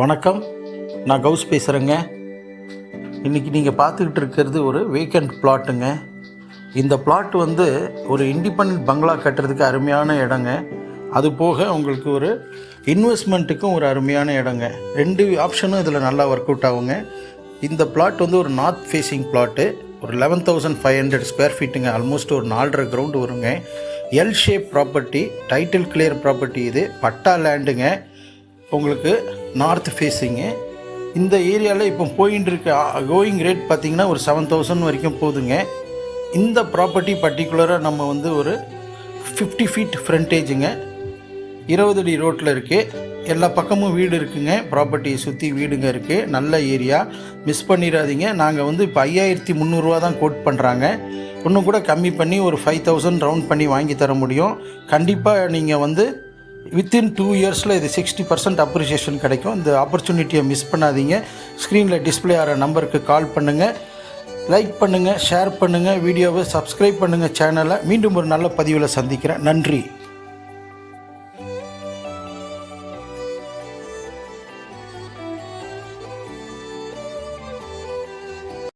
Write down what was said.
வணக்கம். நான் கௌஸ் பேசுகிறேங்க இன்றைக்கி நீங்கள் பார்த்துக்கிட்டு இருக்கிறது ஒரு வேக்கண்ட் பிளாட்டுங்க இந்த பிளாட் வந்து ஒரு இண்டிபெண்ட் பங்களா கட்டுறதுக்கு அருமையான இடங்க. அது போக உங்களுக்கு ஒரு இன்வெஸ்ட்மெண்ட்டுக்கும் ஒரு அருமையான இடங்க. ரெண்டு ஆப்ஷனும் இதில் நல்லா ஒர்க் அவுட் ஆகுங்க. இந்த பிளாட் வந்து ஒரு நார்த் ஃபேஸிங் பிளாட்டு ஒரு eleven thousand five hundred square ஃபீட்டுங்க almost ஒரு நாலரை கிரவுண்டு வருங்க. L shape property title clear property இது. பட்டா லேண்டுங்க உங்களுக்கு நார்த் ஃபேஸிங்கு இந்த ஏரியாவில் இப்போ போயின்னு இருக்க கோயிங் ரேட் பார்த்திங்கன்னா ஒரு செவன் தௌசண்ட் வரைக்கும் போதுங்க இந்த ப்ராப்பர்ட்டி பர்டிகுலராக நம்ம வந்து ஒரு ஃபிஃப்டி ஃபீட் ஃப்ரண்டேஜுங்க இருபது அடி ரோட்டில் இருக்குது எல்லா பக்கமும் வீடு இருக்குங்க. ப்ராப்பர்ட்டியை சுற்றி வீடுங்க இருக்குது நல்ல ஏரியா மிஸ் பண்ணிடாதீங்க. நாங்கள் வந்து இப்போ ஐயாயிரத்தி முந்நூறுரூவா தான் கோட் பண்ணுறாங்க இன்னும் கூட கம்மி பண்ணி ஒரு ஃபைவ் தௌசண்ட் ரவுண்ட் பண்ணி வாங்கி தர முடியும். கண்டிப்பாக நீங்கள் வந்து வித்தின் டூ இயர்ஸில் இது சிக்ஸ்டி பர்சன்ட் அப்ரிஷியேஷன் கிடைக்கும். இந்த ஆப்பர்ச்சுனிட்டியை மிஸ் பண்ணாதீங்க. ஸ்க்ரீனில் டிஸ்ப்ளே ஆகிற நம்பருக்கு கால் பண்ணுங்கள் லைக் பண்ணுங்கள் ஷேர் பண்ணுங்கள் வீடியோவை சப்ஸ்கிரைப் பண்ணுங்கள் சேனலை மீண்டும் ஒரு நல்ல பதிவில் சந்திக்கிறேன். நன்றி.